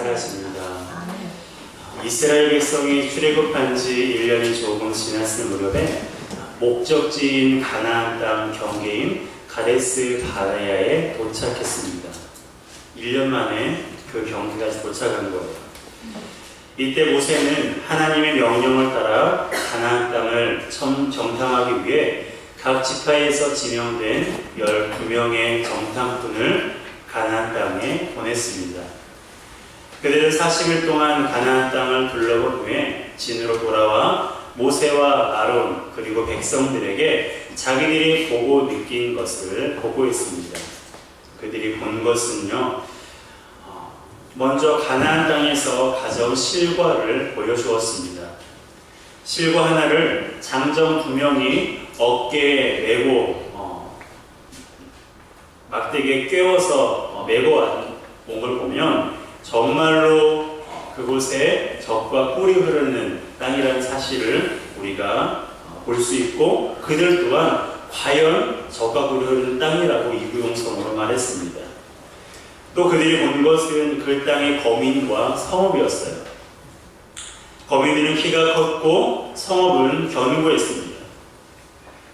아멘. 이스라엘 백성이 출애굽한 지 1년이 조금 지났을 무렵에 목적지인 가나안 땅 경계인 가데스 바레아에 도착했습니다. 1년 만에 그 경계까지 도착한 거예요. 이때 모세는 하나님의 명령을 따라 가나안 땅을 청- 정탐하기 위해 각 지파에서 지명된 12명의 정탐꾼을 가나안 땅에 보냈습니다. 그들은 40일 동안 가나안 땅을 둘러본 후에 진으로 돌아와 모세와 아론 그리고 백성들에게 자기들이 보고 느낀 것을 보고했습니다. 그들이 본 것은요. 어, 먼저 가나안 땅에서 가져온 실과를 보여주었습니다. 실과 하나를 장정 두 명이 어깨에 메고 어, 막대기에 꿰어서 어, 메고 온 걸 보면 정말로 그곳에 적과 꿀이 흐르는 땅이라는 사실을 우리가 볼 수 있고 그들 또한 과연 적과 꿀이 흐르는 땅이라고 이구용성으로 말했습니다. 또 그들이 본 것은 그 땅의 거민과 성읍이었어요. 거민들은 키가 컸고 성읍은 견고했습니다.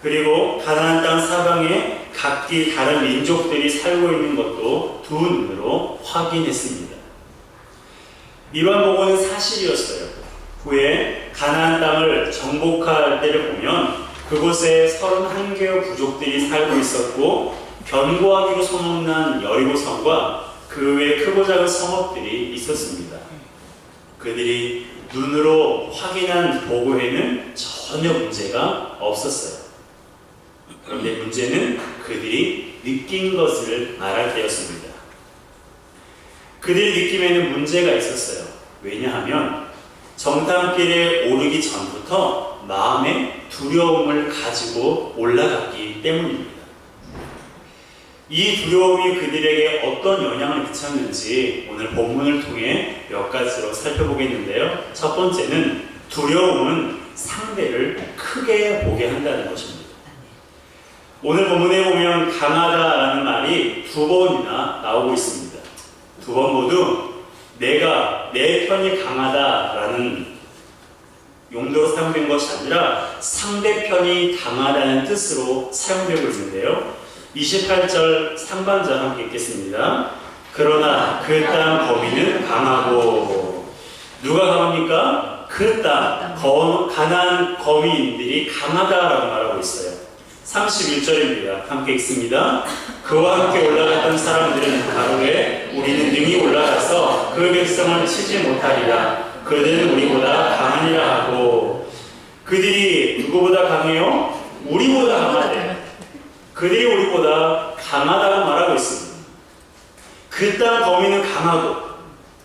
그리고 가나안 땅 사방에 각기 다른 민족들이 살고 있는 것도 두 눈으로 확인했습니다. 보고는 사실이었어요. 후에 가나안 땅을 정복할 때를 보면 그곳에 31개의 부족들이 살고 있었고 견고하기로 소문난 여리고성과 그 외 크고 작은 성읍들이 있었습니다. 그들이 눈으로 확인한 보고에는 전혀 문제가 없었어요. 그런데 문제는 그들이 느낀 것을 말할 때였습니다. 그들의 느낌에는 문제가 있었어요. 왜냐하면 정탐길에 오르기 전부터 마음에 두려움을 가지고 올라갔기 때문입니다. 이 두려움이 그들에게 어떤 영향을 미쳤는지 오늘 본문을 통해 몇 가지로 살펴보겠는데요. 첫 번째는 두려움은 상대를 크게 보게 한다는 것입니다. 오늘 본문에 보면 강하다라는 말이 두 번이나 나오고 있습니다. 두 번 모두 내가 내 편이 강하다라는 용도로 사용된 것이 아니라 상대편이 강하다는 뜻으로 사용되고 있는데요. 28절 상반절 함께 읽겠습니다. 그러나 그 땅 거민은 강하고 누가 강합니까? 그 땅 가난 거민들이 강하다라고 말하고 있어요. 31절입니다. 함께 읽습니다. 그와 함께 올라갔던 사람들은 가로에 우리는 능히 올라가서 그 백성을 치지 못하리라. 그들은 우리보다 강하니라 하고 그들이 누구보다 강해요? 우리보다 강하대. 그들이 우리보다 강하다고 말하고 있습니다. 그 땅 범위는 강하고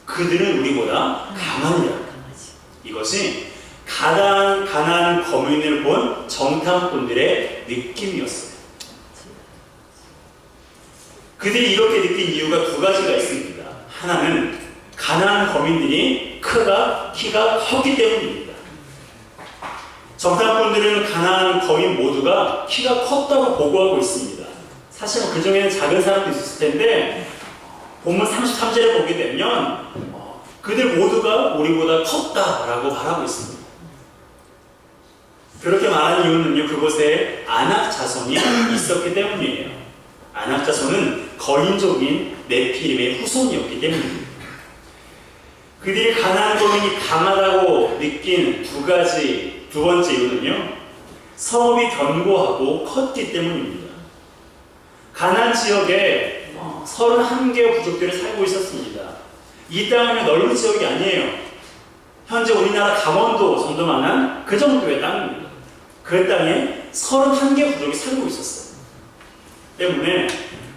그들은 우리보다. 강하지. 이것이 가난 가난 거민을 본 정탐꾼들의 느낌이었어요. 그들이 이렇게 느낀 이유가 두 가지가 있습니다. 하나는 가난 거민들이 크가 키가 컸기 때문입니다. 정탐꾼들은 가난 거민 모두가 키가 컸다고 보고하고 있습니다. 사실은 그 중에는 작은 사람도 있었을 텐데 본문 33절에 보게 되면 어, 그들 모두가 우리보다 컸다라고 말하고 있습니다. 그렇게 말하는 이유는요, 그곳에 아낙 자손이 있었기 때문이에요. 아낙 자손은 거인족인 네피림의 후손이었기 때문입니다. 그들이 가나안 거민이 강하다고 느낀 두 가지, 두 번째 이유는요, 성읍이 견고하고 컸기 때문입니다. 가나안 지역에 어, 31개의 부족들이 살고 있었습니다. 이 땅은 넓은 지역이 아니에요. 현재 우리나라 강원도 정도만한 그 정도의 땅입니다. 그 땅에 31개 부족이 살고 있었어요. 때문에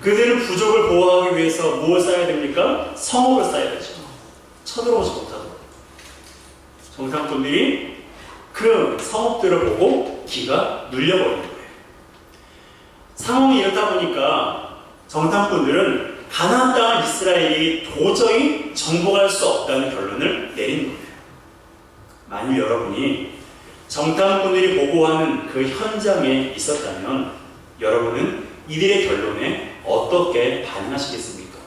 그들은 부족을 보호하기 위해서 무엇을 쌓아야 됩니까? 성읍을 쌓아야 되죠. 쳐들어오지 못하도록. 정상분들이 그 성읍들을 보고 기가 눌려버린 거예요. 상황이 이렇다 보니까 정탐꾼들은 가나안 땅을 이스라엘이 도저히 정복할 수 없다는 결론을 내린 거예요. 만일 여러분이 정탐꾼들이 보고하는 그 현장에 있었다면 여러분은 이들의 결론에 어떻게 반응하시겠습니까?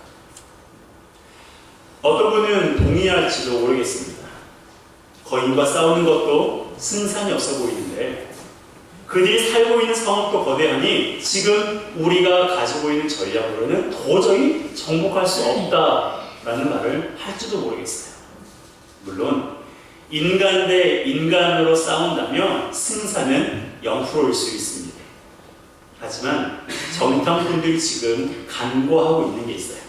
어떤 분은 동의할지도 모르겠습니다. 거인과 싸우는 것도 승산이 없어 보이는데 그들이 살고 있는 상황도 거대하니 지금 우리가 가지고 있는 전략으로는 도저히 정복할 수 없다라는 말을 할지도 모르겠어요. 물론 인간 대 인간으로 싸운다면 승산은 0%일 수 있습니다. 하지만 정탐꾼들이 지금 간구하고 있는 게 있어요.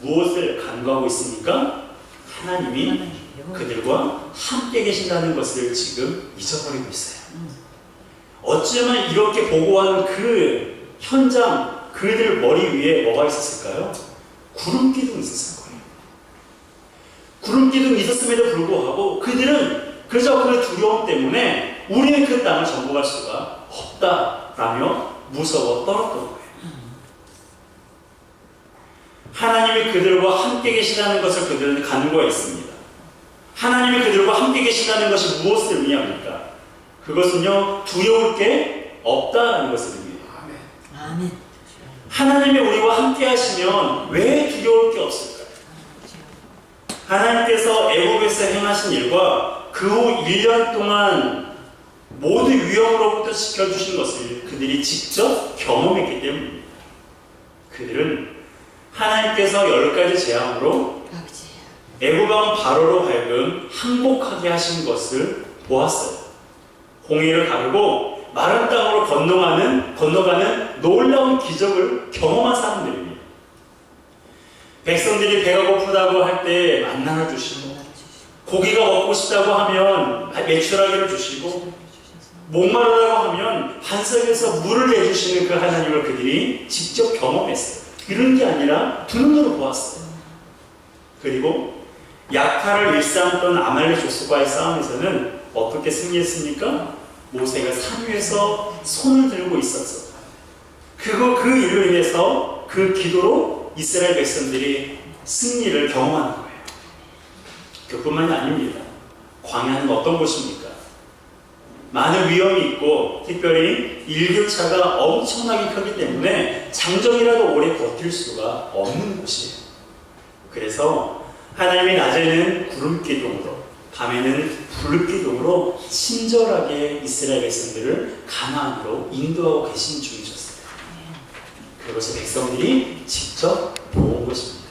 무엇을 간구하고 있습니까? 하나님이 그들과 함께 계신다는 것을 지금 잊어버리고 있어요. 어쩌면 이렇게 보고하는 그 현장, 그들 머리 위에 뭐가 있었을까요? 구름 기둥이 있었을 거예요. 구름 기둥이 있었음에도 불구하고 그들은 그저 그 두려움 때문에 우리는 그 땅을 정복할 수가 없다 라며 무서워 떨었던 거예요. 하나님이 그들과 함께 계시다는 것을 그들은 간구했습니다. 하나님이 그들과 함께 계신다는 것이 무엇을 의미합니까? 그것은요, 두려울 게 없다는 것을 의미해요. 아멘. 하나님이 우리와 함께 하시면 왜 두려울 게 없을까요? 하나님께서 애굽에서 행하신 일과 그 후 1년 동안 모두 위험으로부터 지켜주신 것을 그들이 직접 경험했기 때문입니다. 그들은 하나님께서 열 가지 재앙으로. 애굽왕 바로로 하여금 항복하게 하신 것을 보았어요. 홍해를 가르고 마른 땅으로 건너가는 건너가는 놀라운 기적을 경험한 사람들입니다. 백성들이 배가 고프다고 할 때 만나를 주시고 고기가 먹고 싶다고 하면 매출하기를 주시고 목마르다고 하면 반석에서 물을 내주시는 그 하나님을 그들이 직접 경험했어요. 들은 게 아니라 두 눈으로 보았어요. 그리고 약탈을 일삼던 아말렉 조수과의 싸움에서는 어떻게 승리했습니까? 모세가 산 위에서 손을 들고 있었어. 그거 그 일로 인해서 그 기도로 이스라엘 백성들이 승리를 경험하는 거예요. 그뿐만이 아닙니다. 광야는 어떤 곳입니까? 많은 위험이 있고 특별히 일교차가 엄청나게 크기 때문에 장정이라도 오래 버틸 수가 없는 곳이에요. 그래서 하나님이 낮에는 구름 기둥으로 밤에는 불 기둥으로 친절하게 이스라엘 백성들을 가나안으로 인도하고 계신 중이셨어요. 그것을 백성들이 직접 보온 것입니다.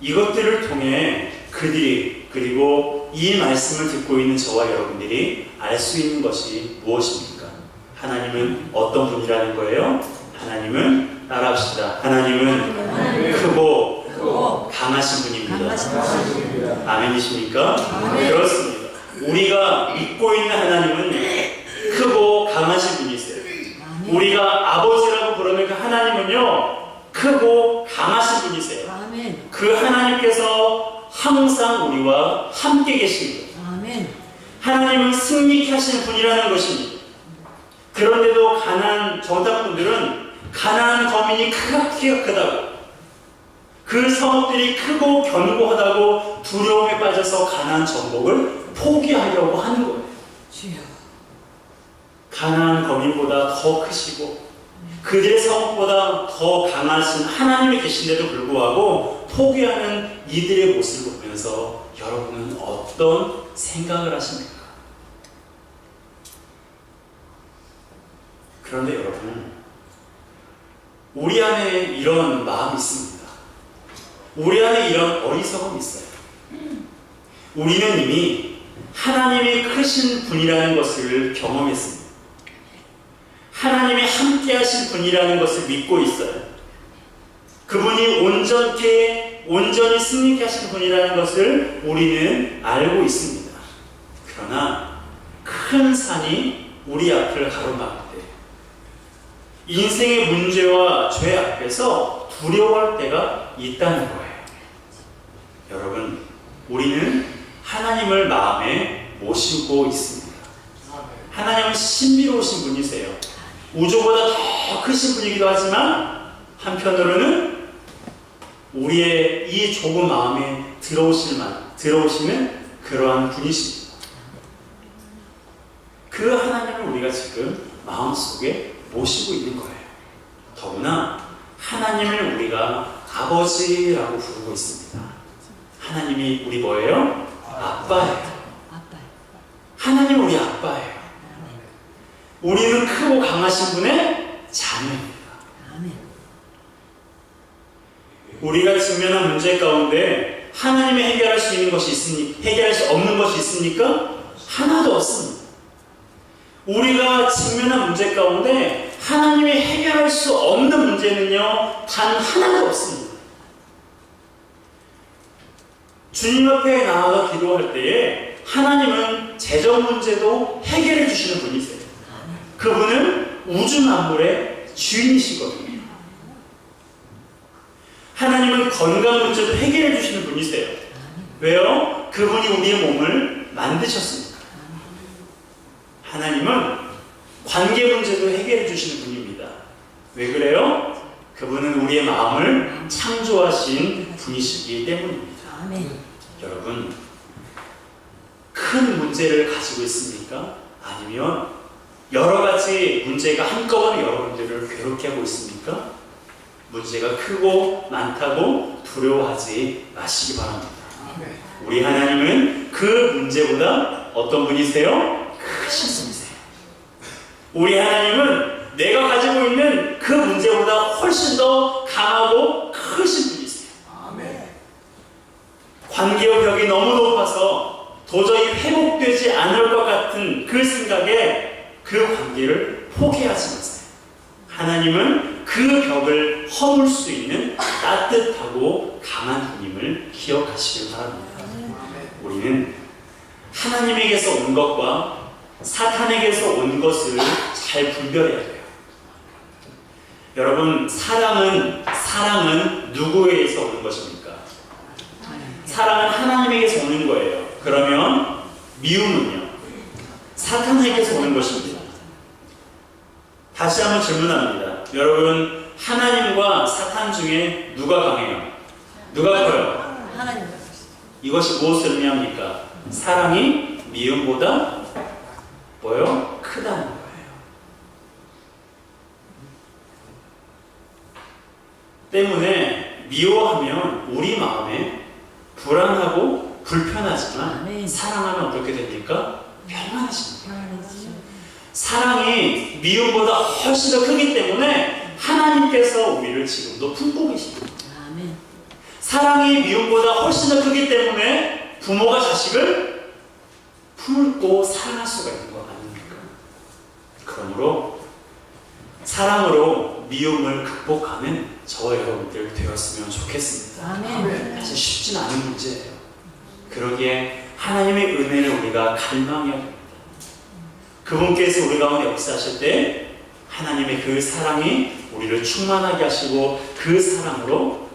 이것들을 통해 그들이 그리고 이 말씀을 듣고 있는 저와 여러분들이 알 수 있는 것이 무엇입니까? 하나님은 어떤 분이라는 거예요? 하나님은 따라합시다. 하나님은 크고 강하신 분입니다. 아멘이십니까? 아멘. 그렇습니다. 우리가 믿고 있는 하나님은 크고 강하신 분이세요. 우리가 아버지라고 부르는 그 하나님은요, 크고 강하신 분이세요. 그 하나님께서 항상 우리와 함께 계십니다. 아멘. 하나님은 승리케 하시는 분이라는 것입니다. 그런데도 가난 정탐꾼들은 가난 거민이 크가 키가 크다고 그 성읍들이 크고 견고하다고 두려움에 빠져서 가난 정복을 포기하려고 하는 거예요. 주여. 가난한 거민보다 더 크시고 그들의 성읍보다 더 강하신 하나님이 계신데도 불구하고 포기하는 이들의 모습을 보면서 여러분은 어떤 생각을 하십니까? 그런데 여러분, 우리 안에 이런 마음이 있습니다. 우리 안에 이런 어리석음이 있어요. 우리는 이미 하나님이 크신 분이라는 것을 경험했습니다. 하나님이 함께 하신 분이라는 것을 믿고 있어요. 그분이 온전케, 온전히 승리케 하신 분이라는 것을 우리는 알고 있습니다. 그러나 큰 산이 우리 앞을 가로막을 때 인생의 문제와 죄 앞에서 두려워할 때가 있다는 거예요. 여러분, 우리는 하나님을 마음에 모시고 있습니다. 하나님은 신비로우신 분이세요. 우주보다 더 크신 분이기도 하지만 한편으로는 우리의 이 좁은 마음에 들어오실 만 들어오시는 그러한 분이십니다. 그 하나님을 우리가 지금 마음속에 모시고 있는 거예요. 더구나 하나님을 우리가 아버지라고 부르고 있습니다. 하나님이 우리 뭐예요? 아빠예요. 아빠. 하나님 우리 아빠예요. 우리는 크고 강하신 분의 자녀입니다. 아멘. 우리가 직면한 문제 가운데 하나님이 해결할 수 있는 것이 있으니 해결할 수 없는 것이 있습니까? 하나도 없습니다. 우리가 직면한 문제 가운데 하나님이 해결할 수 없는 문제는요 단 하나도 없습니다. 주님 앞에 나아가 기도할 때에 하나님은 재정 문제도 해결해 주시는 분이세요. 그분은 우주 만물의 주인이시거든요. 하나님은 건강 문제도 해결해 주시는 분이세요. 왜요? 그분이 우리의 몸을 만드셨습니다. 하나님은 관계 문제도 해결해 주시는 분입니다. 왜 그래요? 그분은 우리의 마음을 창조하신 분이시기 때문입니다. 아멘. 여러분, 큰 문제를 가지고 있습니까? 아니면 여러 가지 문제가 한꺼번에 여러분들을 괴롭게 하고 있습니까? 문제가 크고 많다고 두려워하지 마시기 바랍니다. 우리 하나님은 그 문제보다 어떤 분이세요? 크신 분이세요. 우리 하나님은 내가 가지고 있는 그 문제보다 훨씬 더 강하고 크신 분이세요. 관계의 벽이 너무 높아서 도저히 회복되지 않을 것 같은 그 생각에 그 관계를 포기하지 마세요. 하나님은 그 벽을 허물 수 있는 따뜻하고 강한 분임을 기억하시길 바랍니다. 우리는 하나님에게서 온 것과 사탄에게서 온 것을 잘 분별해야 돼요. 여러분, 사랑은, 사랑은 누구에게서 오는 것입니까? 사랑은 하나님에게서 오는 거예요. 그러면 미움은요? 사탄에게서 오는 것입니다. 다시 한번 질문합니다. 여러분, 하나님과 사탄 중에 누가 강해요? 누가 커요? 하나님. 이것이 무엇을 의미합니까? 사랑이 미움보다 뭐요? 크다는 거예요. 때문에 미워하면 우리 마음에 불안하고 불편하지만. 사랑하면 어떻게 됩니까? 평안해집니다. 사랑이 미움보다 훨씬 더 크기 때문에 하나님께서 우리를 지금도 품고 계십니다. 아멘. 사랑이 미움보다 훨씬 더 크기 때문에 부모가 자식을 품고 사랑할 수가 있는 것 아닙니까? 그러므로 사랑으로 미움을 극복하는 저와 여러분들 되었으면 좋겠습니다. 아멘. 사실 쉽진 않은 문제예요. 그러기에 하나님의 은혜를 우리가 갈망해야 됩니다. 그분께서 우리 가운데 역사하실 때 하나님의 그 사랑이 우리를 충만하게 하시고 그 사랑으로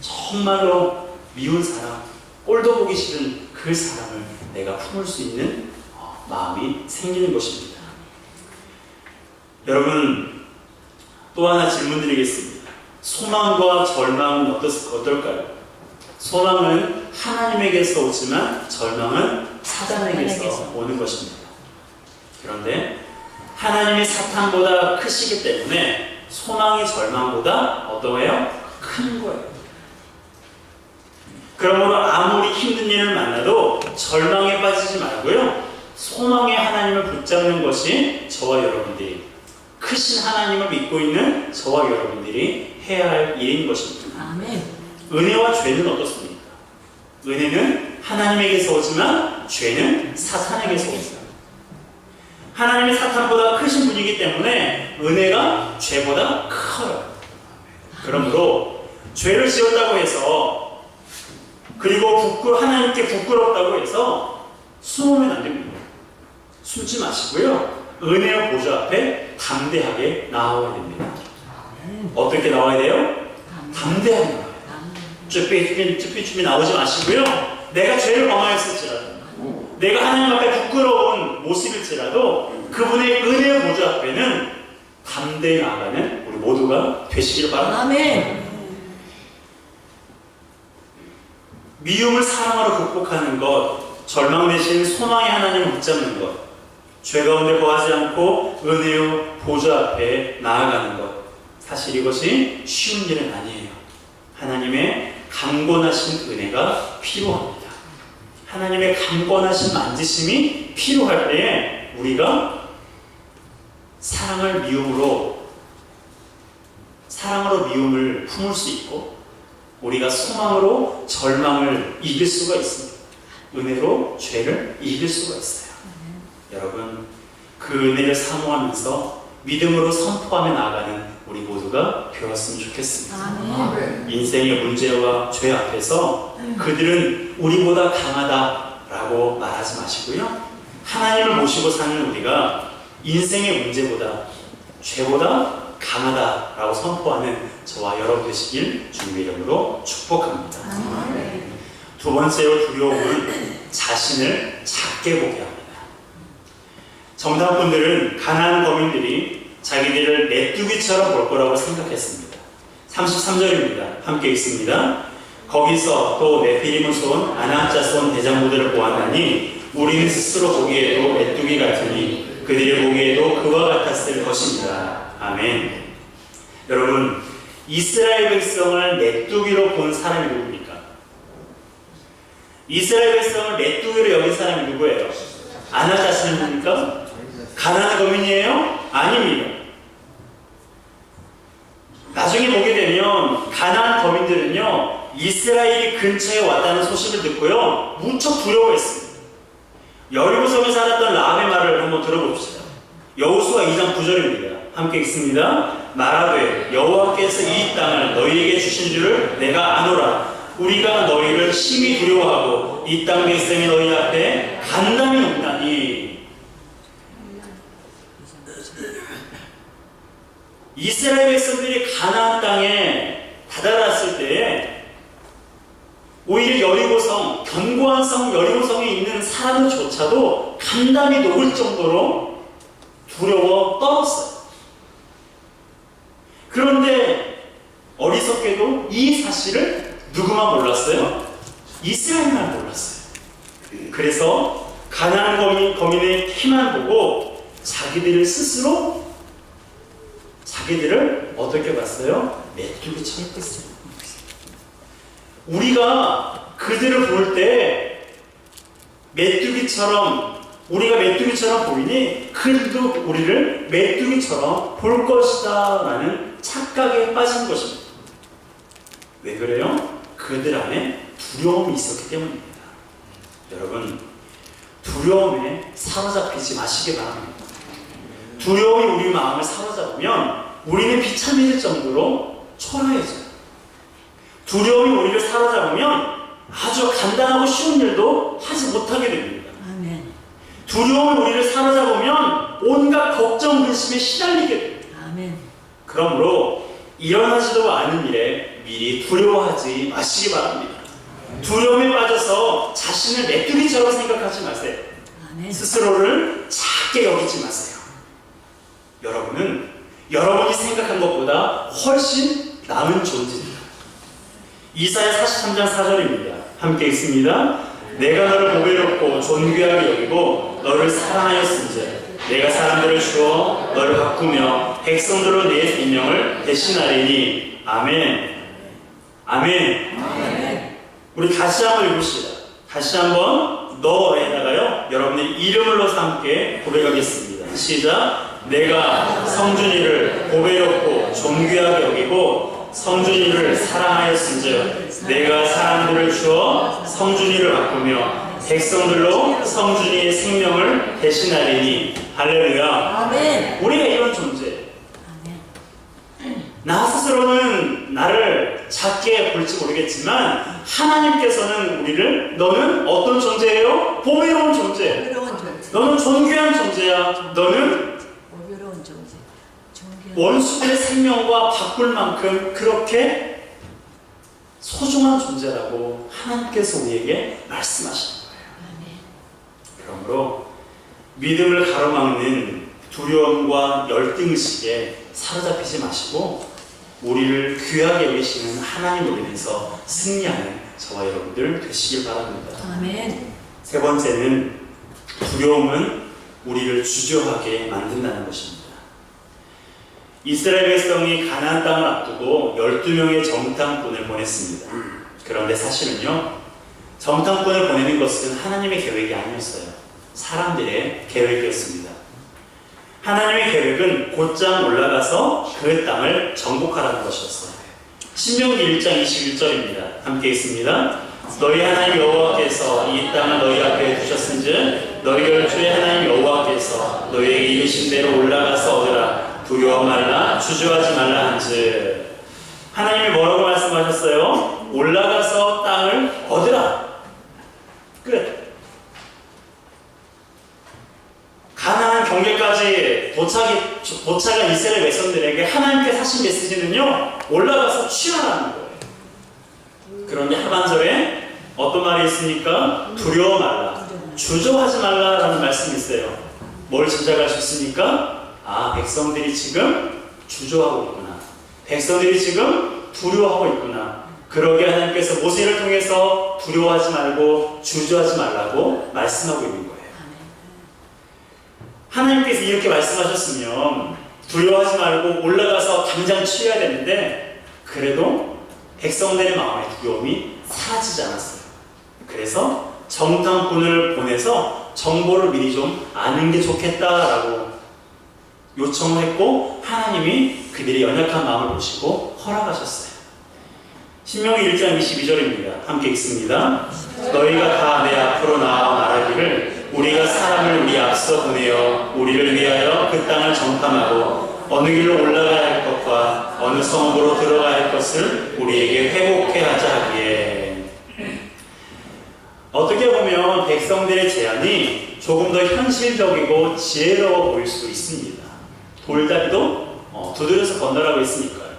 정말로 미운 사랑, 꼴도 보기 싫은 그 사랑을 내가 품을 수 있는 어, 마음이 생기는 것입니다. 여러분, 또 하나 질문 드리겠습니다. 소망과 절망은 어떨까요? 소망은 하나님에게서 오지만 절망은 사단에게서. 오는 것입니다. 그런데 하나님이 사탄보다 크시기 때문에 소망이 절망보다 어떠해요? 큰 거예요. 그러므로 아무리 힘든 일을 만나도 절망에 빠지지 말고요. 소망의 하나님을 붙잡는 것이 저와 여러분들이 크신 하나님을 믿고 있는 저와 여러분들이 해야 할 일인 것입니다. 아멘. 은혜와 죄는 어떻습니까? 은혜는 하나님에게서 오지만 죄는 사탄에게서 옵니다. 하나님이 사탄보다 크신 분이기 때문에 은혜가 죄보다 커요. 그러므로 죄를 지었다고 해서 그리고 부끄 하나님께 부끄럽다고 해서 숨으면 안 됩니다. 숨지 마시고요. 은혜의 보좌 앞에 담대하게 나와야 됩니다. 어떻게 나와야 돼요? 담대하게 나와요. 아멘. 쭈삐쭈삐 쭈삐쭈삐 나오지 마시고요. 내가 죄를 범하였을지라도 내가 하나님 앞에 부끄러운 모습일지라도 그분의 은혜의 보좌 앞에는 담대히 나아가는 우리 모두가 되시기를 바랍니다. 아멘. 미움을 사랑으로 극복하는 것, 절망 대신 소망의 하나님을 붙잡는 것, 죄 가운데 거하지 않고 은혜의 보좌 앞에 나아가는 것. 사실 이것이 쉬운 일은 아니에요. 하나님의 강권하신 은혜가 필요합니다. 하나님의 강권하신 만지심이 필요할 때에 우리가 사랑을 미움으로 사랑으로 미움을 품을 수 있고 우리가 소망으로 절망을 이길 수가 있습니다. 은혜로 죄를 이길 수가 있어요. 여러분 그 은혜를 사모하면서 믿음으로 선포하며 나아가는 우리 모두가 되었으면 좋겠습니다. 아멘. 인생의 문제와 죄 앞에서 그들은 우리보다 강하다라고 말하지 마시고요. 하나님을 모시고 사는 우리가 인생의 문제보다 죄보다 강하다라고 선포하는 저와 여러분 되시길 주님의 이름으로 축복합니다. 아멘. 두 번째로 두려움은 자신을 작게 보게 합니다. 정답분들은 가난한 거민들이 자기들을 메뚜기처럼 볼 거라고 생각했습니다. 33절입니다. 함께 읽습니다. 거기서 또 네피림을 쏜 아낙자손 대장부들을 보았나니 우리는 스스로 보기에도 메뚜기 같으니 그들이 보기에도 그와 같았을 것입니다. 아멘. 여러분 이스라엘 백성을 메뚜기로 본 사람이 누굽니까? 이스라엘 백성을 메뚜기로 여긴 사람이 누구예요? 아낙자손입니까? 가난한 거민이에요? 아닙니다. 나중에 보게 되면 가나안 거민들은요 이스라엘이 근처에 왔다는 소식을 듣고요 무척 두려워했습니다. 여리고성에 살았던 라합의 말을 한번 들어봅시다. 여호수아 2장 9절입니다. 함께 읽습니다. 말하되 여호와께서 이 땅을 너희에게 주신 줄을 내가 아노라. 우리가 너희를 심히 두려워하고 이 땅 백성이 너희 앞에 간담이 없나니 이스라엘 백성들이 가나안 땅에 다다랐을 때에 오히려 여리고성 견고한 성 여리고성에 있는 사람조차도 간담이 녹을 정도로 두려워 떨었어요. 그런데 어리석게도 이 사실을 누구만 몰랐어요? 이스라엘만 몰랐어요. 그래서 가나안 거민, 거민의 키만 보고 자기들을 스스로 자기들을 어떻게 봤어요? 메뚜기처럼 봤어요. 우리가 그들을 볼 때 메뚜기처럼 우리가 메뚜기처럼 보이니 그들도 우리를 메뚜기처럼 볼 것이다 라는 착각에 빠진 것입니다. 왜 그래요? 그들 안에 두려움이 있었기 때문입니다. 여러분 두려움에 사로잡히지 마시기 바랍니다. 두려움이 우리 마음을 사로잡으면 우리는 비참해질 정도로 초라해져요. 두려움이 우리를 사로잡으면 아주 간단하고 쉬운 일도 하지 못하게 됩니다. 아멘. 두려움이 우리를 사로잡으면 온갖 걱정, 근심에 시달리게 돼요. 아멘. 그러므로 일어나지도 않은 일에 미리 두려워하지 마시기 바랍니다. 두려움에 빠져서 자신을 메뚜기처럼 생각하지 마세요. 아멘. 스스로를 작게 여기지 마세요. 여러분은 여러분이 생각한 것보다 훨씬 나은 존재입니다. 이사야 43장 4절입니다. 함께 읽습니다. 내가 너를 보배롭고 존귀하게 여기고 너를 사랑하였은즉 내가 사람들을 주어 너를 바꾸며 백성들로 내 생명을 대신하리니 아멘. 아멘. 우리 다시 한번 읽읍시다. 다시 한번 너에다가요 여러분의 이름을 넣어서 함께 고백하겠습니다. 시작. 내가 성준이를 보배롭고 존귀하게 여기고 성준이를 사랑하였은즉 내가 사람들을 주어 성준이를 바꾸며 백성들로 성준이의 생명을 대신하리니 할렐루야. 아멘. 우리가 이런 존재. 아멘. 나 스스로는 나를 작게 볼지 모르겠지만 하나님께서는 우리를 너는 어떤 존재예요? 보배로운 존재. 너는 존귀한 존재야. 너는 어려운 존재. 원수들의 생명과 바꿀 만큼 그렇게 소중한 존재라고 하나님께서 우리에게 말씀하시는 거예요. 그러므로 믿음을 가로막는 두려움과 열등의식에 사로잡히지 마시고 우리를 귀하게 여기시는 하나님으로 인해서 승리하는 저와 여러분들 되시길 바랍니다. 아멘. 세 번째는 두려움은 우리를 주저하게 만든다는 것입니다. 이스라엘 백성이 가나안 땅을 앞두고 12명의 정탐꾼을 보냈습니다. 그런데 사실은요. 정탐꾼을 보내는 것은 하나님의 계획이 아니었어요. 사람들의 계획이었습니다. 하나님의 계획은 곧장 올라가서 그 땅을 정복하라는 것이었어요. 신명기 1장 21절입니다. 함께 있습니다. 너희 하나님 여호와께서 이 땅을 너희 앞에 두셨은즉 너희를 주의 하나님 여호와께서 너희에게 이르신 대로 올라가서 얻으라 두려워 말라 주저하지 말라 한즉 하나님이 뭐라고 말씀하셨어요? 올라가서 땅을 얻으라 끝 가나안 경계까지 도착이 도착한 이스라엘 백성들에게 하나님께서 하신 메시지는요 올라가서 취하라는 거예요. 그런데 하반절에 어떤 말이 있습니까? 두려워 말라, 주저하지 말라라는 말씀이 있어요. 뭘 짐작할 수 있습니까? 아 백성들이 지금 주저하고 있구나. 백성들이 지금 두려워하고 있구나. 그러게 하나님께서 모세를 통해서 두려워하지 말고 주저하지 말라고 말씀하고 있는 거예요. 하나님께서 이렇게 말씀하셨으면 두려워하지 말고 올라가서 당장 취해야 되는데 그래도 백성들의 마음의 두려움이 사라지지 않았어요. 그래서 정탐꾼을 보내서 정보를 미리 좀 아는 게 좋겠다라고 요청을 했고 하나님이 그들의 연약한 마음을 보시고 허락하셨어요. 신명기 1장 22절입니다. 함께 읽습니다. 너희가 다 내 앞으로 나와 말하기를 우리가 사람을 우리 앞서 보내어 우리를 위하여 그 땅을 정탐하고 어느 길로 올라가야 할 것과 어느 성읍으로 들어가야 할 것을 우리에게 회복해 하자 하기에 어떻게 보면 백성들의 제안이 조금 더 현실적이고 지혜로워 보일 수도 있습니다. 돌다리도 어, 두드려서 건너라고 했으니까요.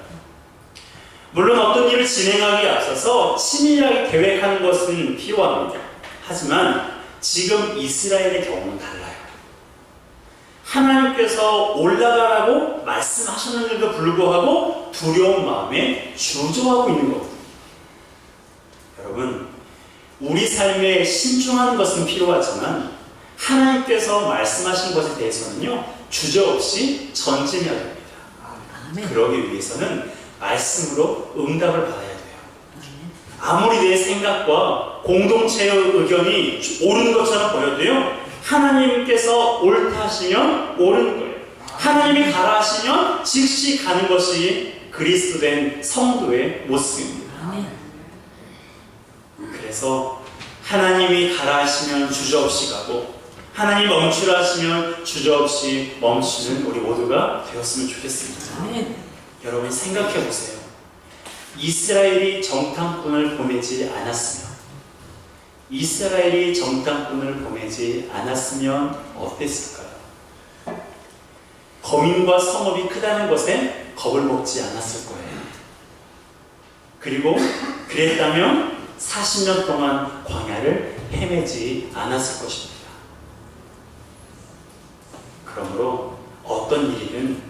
물론 어떤 일을 진행하기에 앞서서 치밀하게 계획하는 것은 필요합니다. 하지만 지금 이스라엘의 경우는 달라요. 하나님께서 올라가라고 말씀하셨는데도 불구하고 두려운 마음에 주저하고 있는 거거든요. 여러분, 우리 삶에 신중하는 것은 필요하지만 하나님께서 말씀하신 것에 대해서는요, 주저없이 전진해야 됩니다. 아멘. 그러기 위해서는 말씀으로 응답을 받아야 돼요. 아무리 내 생각과 공동체의 의견이 옳은 것처럼 보여도요, 하나님께서 옳다 하시면 옳은 거예요. 하나님이 가라 하시면 즉시 가는 것이 그리스도된 성도의 모습입니다. 그래서 하나님이 가라 하시면 주저없이 가고, 하나님 멈추라 하시면 주저없이 멈추는 우리 모두가 되었으면 좋겠습니다. 아멘. 여러분 생각해 보세요. 이스라엘이 정탐꾼을 보내지 않았으면, 이스라엘이 정탐꾼을 보내지 않았으면 어땠을까요? 거민과 성읍이 크다는 것에 겁을 먹지 않았을 거예요. 그리고 그랬다면 40년 동안 광야를 헤매지 않았을 것입니다. 그러므로 어떤 일이든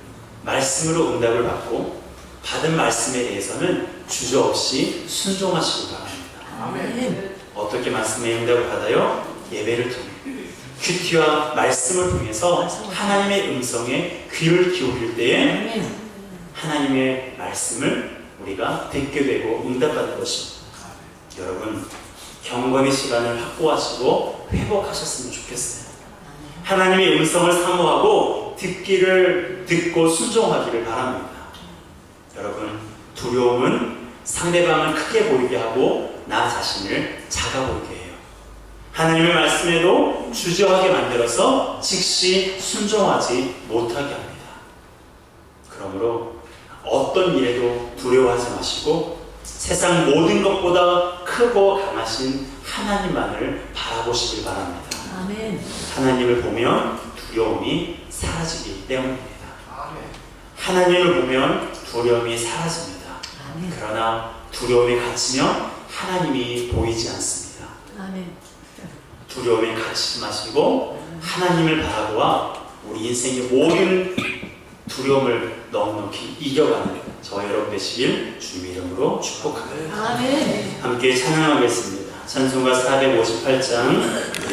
말씀으로 응답을 받고 받은 말씀에 대해서는 주저없이 순종하시기 바랍니다. 아멘. 어떻게 말씀의 응답을 받아요? 예배를 통해 큐티와 말씀을 통해서 하나님의 음성에 귀를 기울일 때에. 하나님의 말씀을 우리가 듣게 되고 응답받는 것입니다. 여러분 경건의 시간을 확보하시고 회복하셨으면 좋겠어요. 하나님의 음성을 사모하고 듣기를 듣고 순종하기를 바랍니다. 여러분 두려움은 상대방을 크게 보이게 하고 나 자신을 작아 보이게 해요. 하나님의 말씀에도 주저하게 만들어서 즉시 순종하지 못하게 합니다. 그러므로 어떤 일에도 두려워하지 마시고 세상 모든 것보다 크고 강하신 하나님만을 바라보시길 바랍니다. 아멘. 하나님을 보면 두려움이 사라지기 때문입니다. 하나님을 보면 두려움이 사라집니다. 아멘. 그러나 두려움에 갇히면 하나님이 보이지 않습니다. 아멘. 두려움에 갇히지 마시고 하나님을 바라보아 우리 인생의 모든 두려움을 넉넉히 이겨가는 저 여러분 되시길 주님 이름으로 축복합니다. 아멘. 함께 찬양하겠습니다. 찬송가 458장